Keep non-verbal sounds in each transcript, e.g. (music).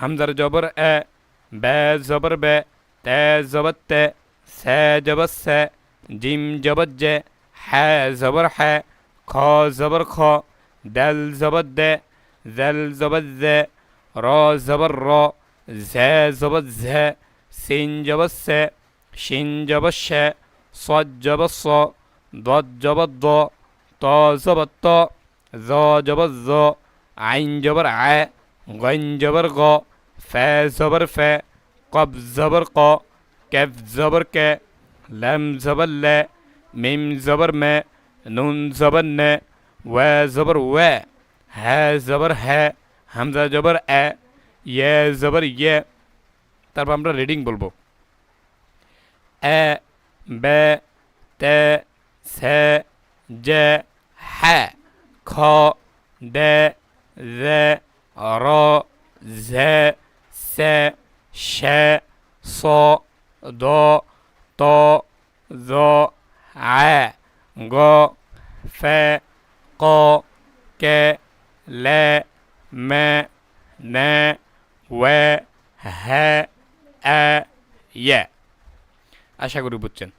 হামজার জবর এ বে জবর বে তে জবর তে সে জবর সে জিম জবর জে হে জবর হে খ জবর খ দেল জবর দে জেল জবর জে র জবর র ঝে জবর ঝে সিন জবর সে শিন জবর সে সদ জবর স দত জবর দ ত জবর ত জ জবর জ আইন জবর আয় গঞ্জবর গ فے زبر فے قب زبر قو کیف زبر کے لم زبر لے میم زبر میں نون زبر نے و زبر و ہے زبر ہے حمزہ زبر اے یہ زبر یہ তারপর আমরা রিডিং বলবো এ বে তে সে জে হ্যা খ দে রে র ঝে সে সে স দ ত জ আ গ ফে ক কে লে মে নে ওয়ে হ্যা এ ইয়ে আশা করি বুঝছেন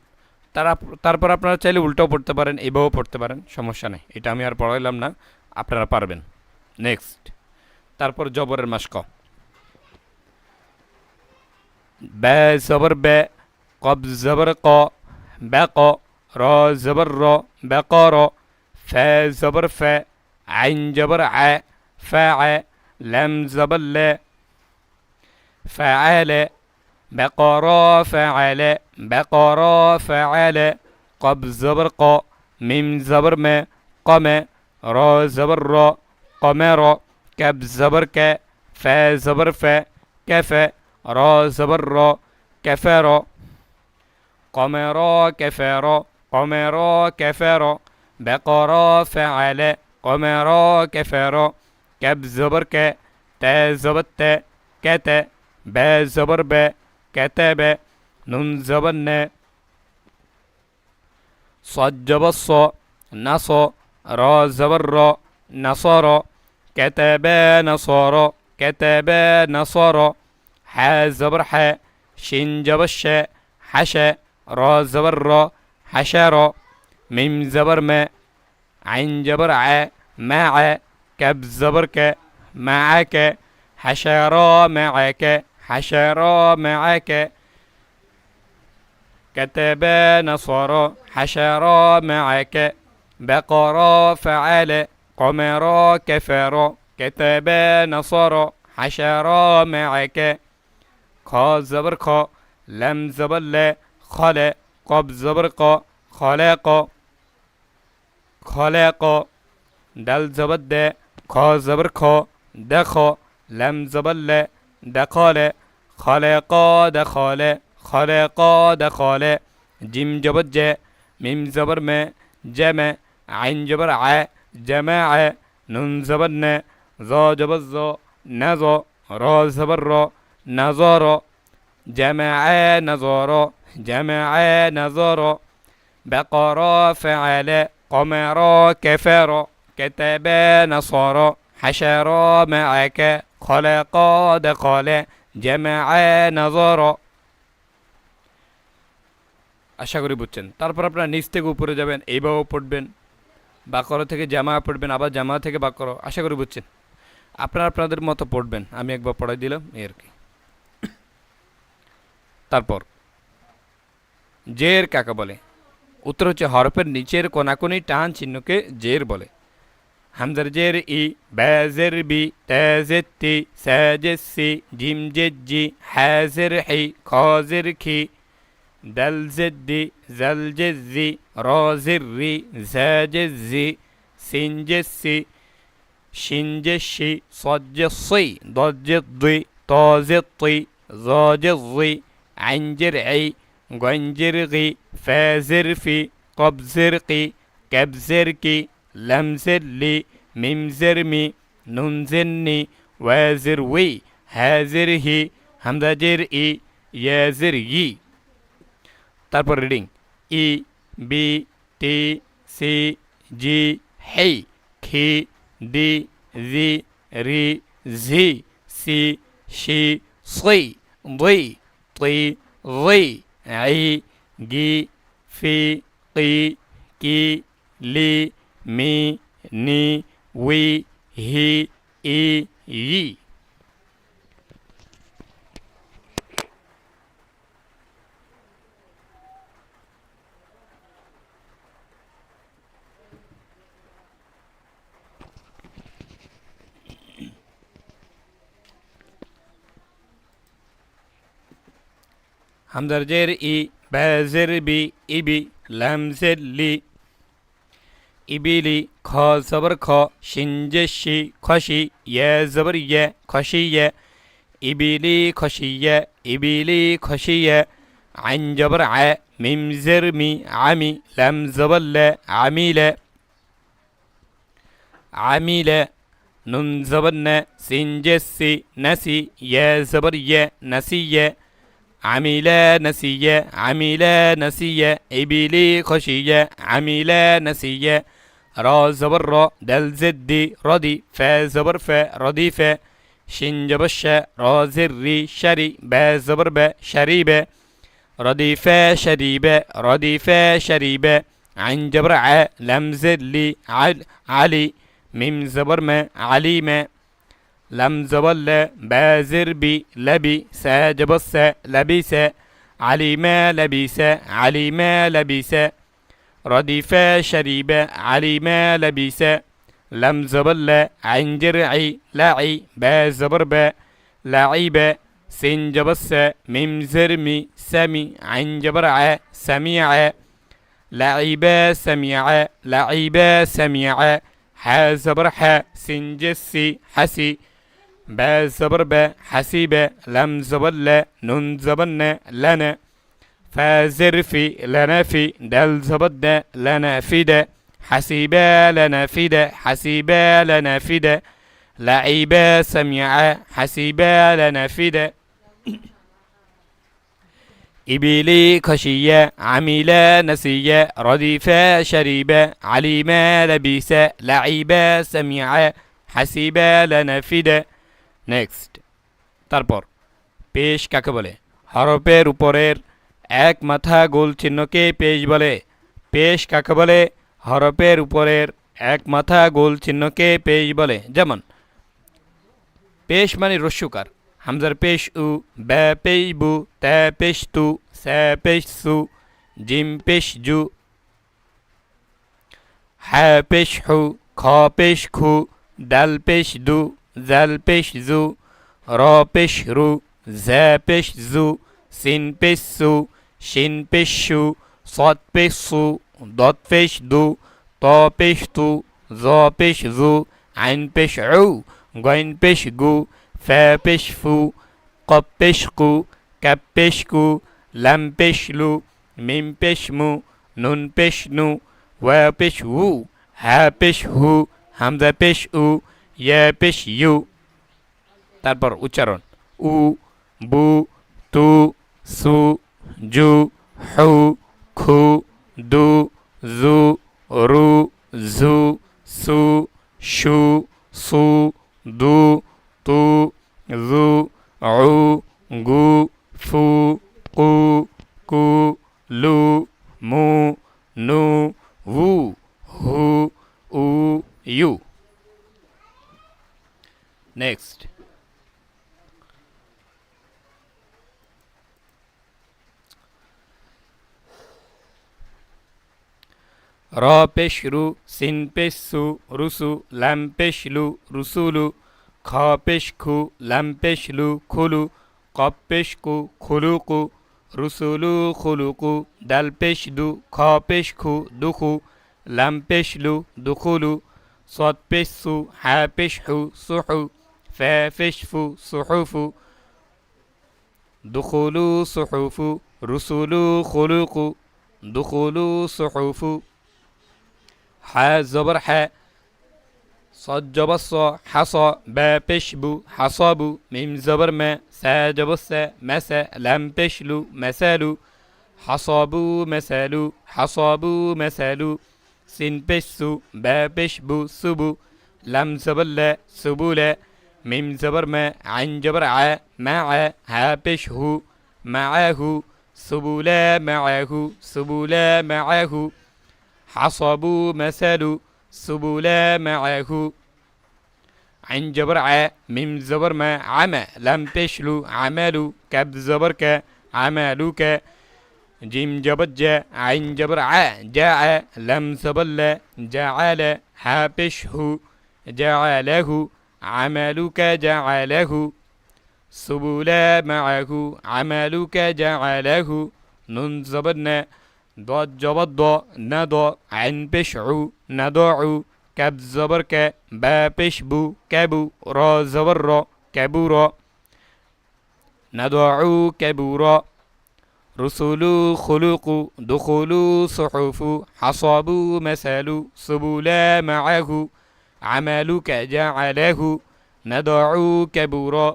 তারা তারপর আপনারা চাইলে উল্টাও পড়তে পারেন এভাবেও পড়তে পারেন সমস্যা নেই এটা আমি আর পড়াইলাম না আপনারা পারবেন নেক্সট তারপর জবরের মাস ক با زبر با قب زبر قا بقى را زبر را بقارا فا زبر فا عين جبر ع فاع لم زبر لا فعال بقرا فعل بقرا فعل قب زبر قا ميم زبر ما قما را زبر را قمر كب زبر ك فا زبر فا كفى را زبر را كفر قمرا كفر قمرا كفر بقرا فعل قمرا كفر كب زبر ك تا زبر تا كت با زبر با نون زبر ن صد بص نص را زبر را نصارا كتبا نصارا, كتبا نصارا ح زبر حا شين جبر شا حشا را زبر را حشرة ميم زبر ما عين جبر ع مع كب زبر ك معك حشرة معك حشرة معك كتب نصر حشرة معك بقرة فعل قمر كفر كتب نصر حشرة معك خا زبر خو لم زبر لے خالے قب زبر كو خال كو قا دل ڈل ذبد خا زبر خا دخا لم زبر لے دخال خال قا دخال خال قا دخال جم جبر جے مم زبر میں جے میں عین جبر آئے جمع آئے نن زبر نو جب ذو ن ذو رو زبر رو نظر جمع نظر جمع نظر بقر فعل قمر كفر كتب نصر حشر معك خلق دخل جمع نظر আশা করি বুঝছেন তারপর আপনারা নিচ থেকে উপরে যাবেন এইভাবেও পড়বেন বাকর থেকে জামা পড়বেন আবার জামা থেকে বাকর আশা করি বুঝছেন আপনারা আপনাদের মতো পড়বেন আমি একবার পড়াই দিলাম এই আর কি তারপর জের কাকে বলে উত্তর হচ্ছে হরফের নিচের কোনাকুনি টান চিহ্নকে জের বলে হামজার জের ই ব্যাজের বি তেজের তি স্যাজের সি জিমজের জি হ্যাজের হি খজের খি দালজের দি জালজের জি রজের রি ঝাজের জি সিনজের সি সিনজের সি সজ্জে সই দজ্জের দুই তজের তুই জজের জুই عنجرعي غنجرغي فازرفي قبزرقي كبزركي لمزلي ممزرمي ننزني وازروي هازرهي همزة جرئي يازري তারপর ريدين اي بي تي سي جي حي كي دي জি ري زي سي شي صي ضي ത്രീ വൈ ഐ ഗി ഫി ഖി കി ലി മി നി വി ഹി ഇ Hamzercer i bezer bi ibi lemzelli ibili ka zabır ka şince şi kaşi ye zabır ye kaşi ye ibili kaşi ye ibili kaşi ye an zabır e, a mim zer mi ami lem zabır le amile amile nun zabır ne since si nasi ye zabır ye nasi ye عملا نسيا عملا نسيا إبلي خشيا عملا نسيا را زبر را دل زدي ردي فا زبر فا ردي فا شن جبشة را زري شري با زبر با شريبا رديفا شريبا رديفا شريبا عن جبرعة لم زلي عل علي ميم زبر ما عليما لمزبل بازربي لبي ساجبص ما عليما لبيس عليما لبيس رديفا شريبا عليما لبيس لمزبل عنجرعي لاعي بازبربا لعيبا سنجبص ممزرمي سمي عنجبرع سميع لعيبا سميع لعيبا سميع حازبرحا سنجسي حسي با زبر با حسيبة لم زبر لا نون زبرنا لنا فازر في لنا في دل دا لنا في دا حسيبة لنا في دا حسيبة لنا في دا لعيبة سميعة حسيبة لنا في دا إبلي كشية عميلة نسية رديفة شريبة عليمة لبيسة لعيبة سميعة حسيبة لنافدة next তারপর পেশ কাকে বলে হরফের উপরের এক মাথা গোল চিহ্নকে পেশ বলে পেশ কাকে বলে হরফের উপরের এক মাথা গোল চিহ্নকে পেশ বলে যেমন পেশ মানে রস্যুকার হামজার পেশ উ ব্যা পেশ বু ত্যা পেশ তু স্যা পেশ সু জিম পেশ জু হ্যা পেশ হু খ পেশ খু ডাল পেশ দু زل پش زو را رو ز پش زو سین پش سو شین پش شو صاد پش سو دو تا پش تو زا زو عین پش عو گین گو ف پش فو قب پش قو کو لم پش لو میم مو نون پش نو و پش وو ه هو همزه او পেশ ইউ তারপর উচ্চারণ উ বু তু সু জু হু খু দু জু রু জু সু সু সু দু তু জু উ গু ফু কু কু লু মু নু হু হু উ ইউ নেক্সট র পেশ রু সিন পেশ সু রুসু ল্যাম পেশ লু রুসুলু খ পেশ খু ল্যাম পেশ লু খুলু কপ কু খুলুকু রুসুলু খুলুকু দাল দু খ খু দুখু ল্যাম লু দুখুলু সৎ সু হ্যা হু সুহু فافشف صحف دخول صحف رسول خلق دخول صحف ح زبر ح صجب الص صا حصى با بشب حصاب ميم زبر ما سا جبر سا مسا لم بشلو مسالو حصاب مسالو حصاب مسالو سن بشسو با بشبو سبو لم زبر لا سبو لا میم زبر میں عین جبر آئے آئے میں میں ہے ہو آئے ہو سبول میں آئے ہو سبول میں آئے ہو مے میں سیلو سبول میں آئے ہو عین جبر آئے میم زبر مے آم لم پیش لو لے لب زبر کے آم لو کہ جیم جبت جے عین جبر آئے جا ایے لم زبر لے جے ایل ہے پیش ہو جا اہ لے ہو عملك جعله سبولا معه عملك جعله نون زبدنا ضاد جبد ضا عن بشعو نضاعو كب زبر ك با بشبو كبو را زبر را كبورا نضاعو كبورا رسل خلق دخول صحف حصابو مثل سبولا معه আমালুকা জাআলাহু নাদউকা কাবুরা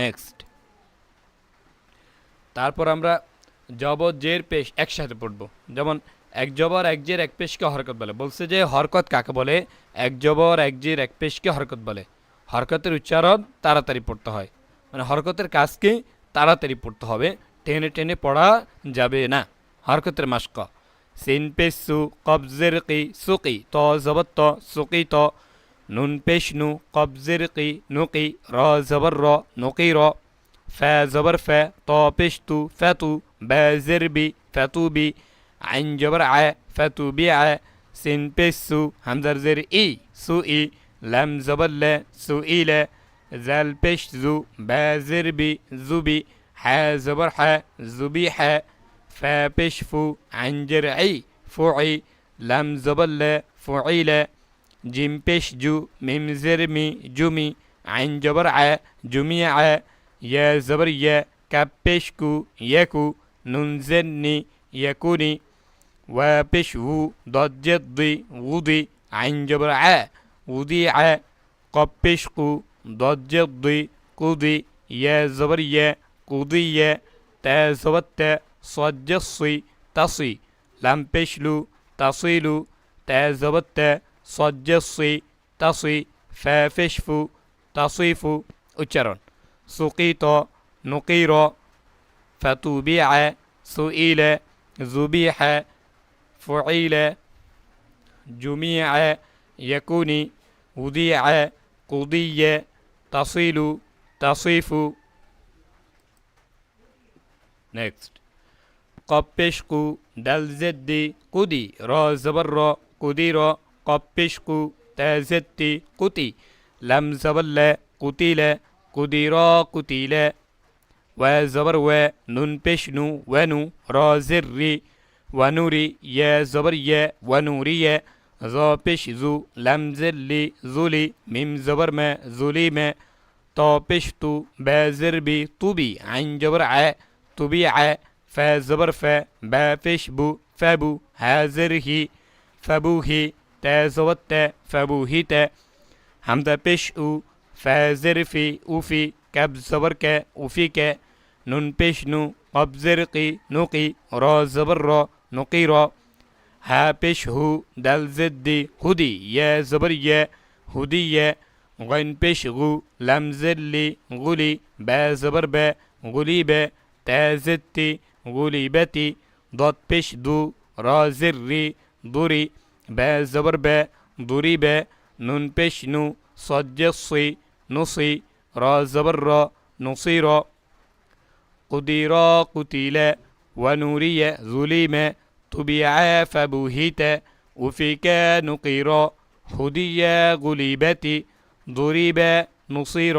নেক্সট তারপর আমরা জবর জের পেশ একসাথে পড়ব যেমন এক জবর এক জের এক পেশকে হরকত বলে বলছে যে হরকত কাকে বলে এক জবর এক জের এক পেশকে হরকত বলে হরকতের উচ্চারণ তাড়াতাড়ি পড়তে হয় মানে হরকতের কাজকে তাড়াতাড়ি পড়তে হবে টেনে টেনে পড়া যাবে না হরকতের মাস্ক সিন পেশ সু কবজের কি সুকি ত জবর ত সুকি ত নুন পেশ নু কবজের কি নুকি র জবর র নুকি র ফে জবর ফে ত পেশ ফেতু ফ্যাতু ব্যা জের বি ফ্যাতু বি আইন জবর আয় ফ্যাতু বি আয় সিন পেশ সু হামজার জের ই সু ই লাম জবর লে সু ই লে জাল পেশ জু ব্যা বি জুবি হ্যা জবর হ্যা জুবি হ্যা فابشفو عن جرعي فعي لم زبل فعيل جيم بشجو ميم زرمي جمي عن جبرع جميع يا زبريا كبشكو يكو ننزني يكوني وبشو ضد جدي وضي عن جبرع وضيع قبشكو ضد جدي قضي يا زبريا قضية تازبت صد تصي لم بشلو تصيلو تازبت صد تصي فافشفو تصيفو উচ্চারণ সুকিত নুকির فتوبيع সুইল জুবিহ ফুইল جميع يكون وديع قضي تصيل تصيف next قپش کو دل زدی قدی را زبر را قدی را قپش کو تیزدی کتی لم زبر لے کتی لے قدی را کتی لے و زبر و نون پش نو و نو را زر ری و نوری ی زبر ی و نوری ی زا پش زو لم زر لی زولی مم زبر میں زولی میں تا پش تو بے زر بی تو بی عین جبر عی تو بی عی فا زبر فا با فش بو فبو حاضر هی فبو هی تا زوت تا فبو هی تا همزه پیش او فا زرفی اوفی کب زبر که اوفی که نون پیش نو قب زرقی نوقی را زبر را نقی را ها پیش هو دل زدی خودی یا زبر یا هودی یا غين بيش غو لمزلي غولي با زبر با غولي با تازتي গুলিবতি দত পেশ দু রাজির রি দুরি বে জবর বে দুরি বে নুন পেশ নু সজ্জসি নুসি র জবর র নুসি র قدر قتل ونوري ظلم طبع فبهت وفك نقر حدي غلبت ضرب نصير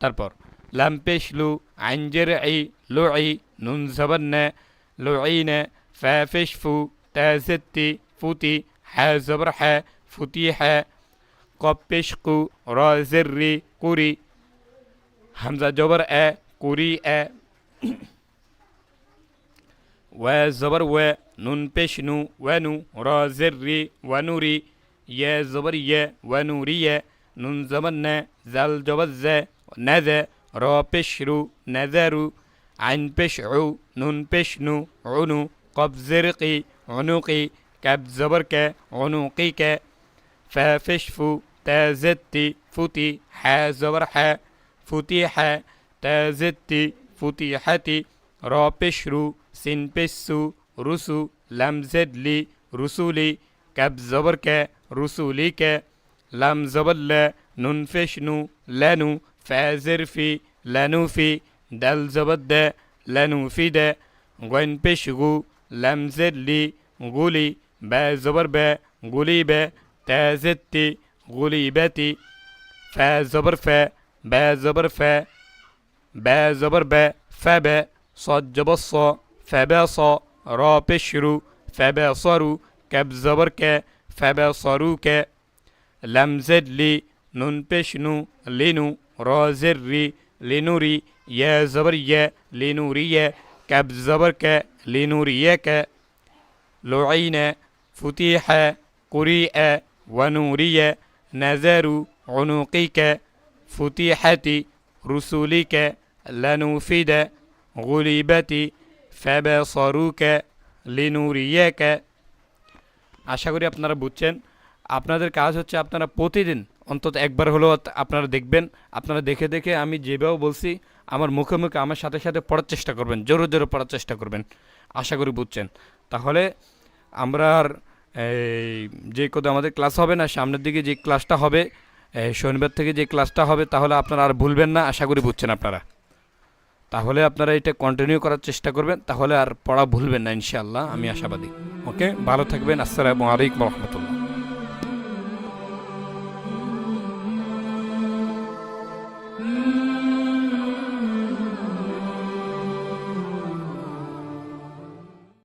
তারপর لمبشلو عن جرعي لوعي ننزبن لوعين فافشفو تازتي فوتي حازبرحة فتيحة قبشقو رازري قري حمزة جبر أ قري أ (clears throat) وزبر و نون بشنو ونو رازري ونوري يا زبر يا ونوري نون زمن زل جبز نذا رابشرو نذرو عنبشعو ننبشنو عنو قبزرقي عنوقي كبزبرك عنوقيك ففشفو تازتي فتي حازورحا فتيحا تازتي فتيحتي رابشرو سنبسو رسو لمزدلي رسولي كبزبرك رسوليك لمزبل ننفشنو لنو فازرفي لنوفي دل زبد لنوفي ده غن بشغو لي غولي با زبر با غولي با تازتي غليبتي فا زبر فا با زبر فا با زبر با با صد با صا را بشرو صارو كب زبر كا صارو كا لمزد لي نون بشنو لينو रोजर्री लिनूरी य ज़बर य लिनूरी य कैब ज़बर क लिनूरी य क लोइन फतीह कुरी वनूरी य नज़रू عنوقي ك فتيحتي رسولك لنوفد غلبتي فبصروك لنوريك আশা করি আপনারা বুঝছেন আপনাদের কাজ হচ্ছে আপনারা প্রতিদিন অন্তত একবার হলেও আপনারা দেখবেন আপনারা দেখে দেখে আমি যেভাবে বলছি আমার মুখে মুখে আমার সাথে সাথে পড়ার চেষ্টা করবেন জোরে জোরে পড়ার চেষ্টা করবেন আশা করি বুঝছেন তাহলে আমরা আর যে কোথাও আমাদের ক্লাস হবে না সামনের দিকে যে ক্লাসটা হবে শনিবার থেকে যে ক্লাসটা হবে তাহলে আপনারা আর ভুলবেন না আশা করি বুঝছেন আপনারা তাহলে আপনারা এটা কন্টিনিউ করার চেষ্টা করবেন তাহলে আর পড়া ভুলবেন না ইনশাআল্লাহ আমি আশাবাদী ওকে ভালো থাকবেন আসসালামু আলাইকুম রহমতুল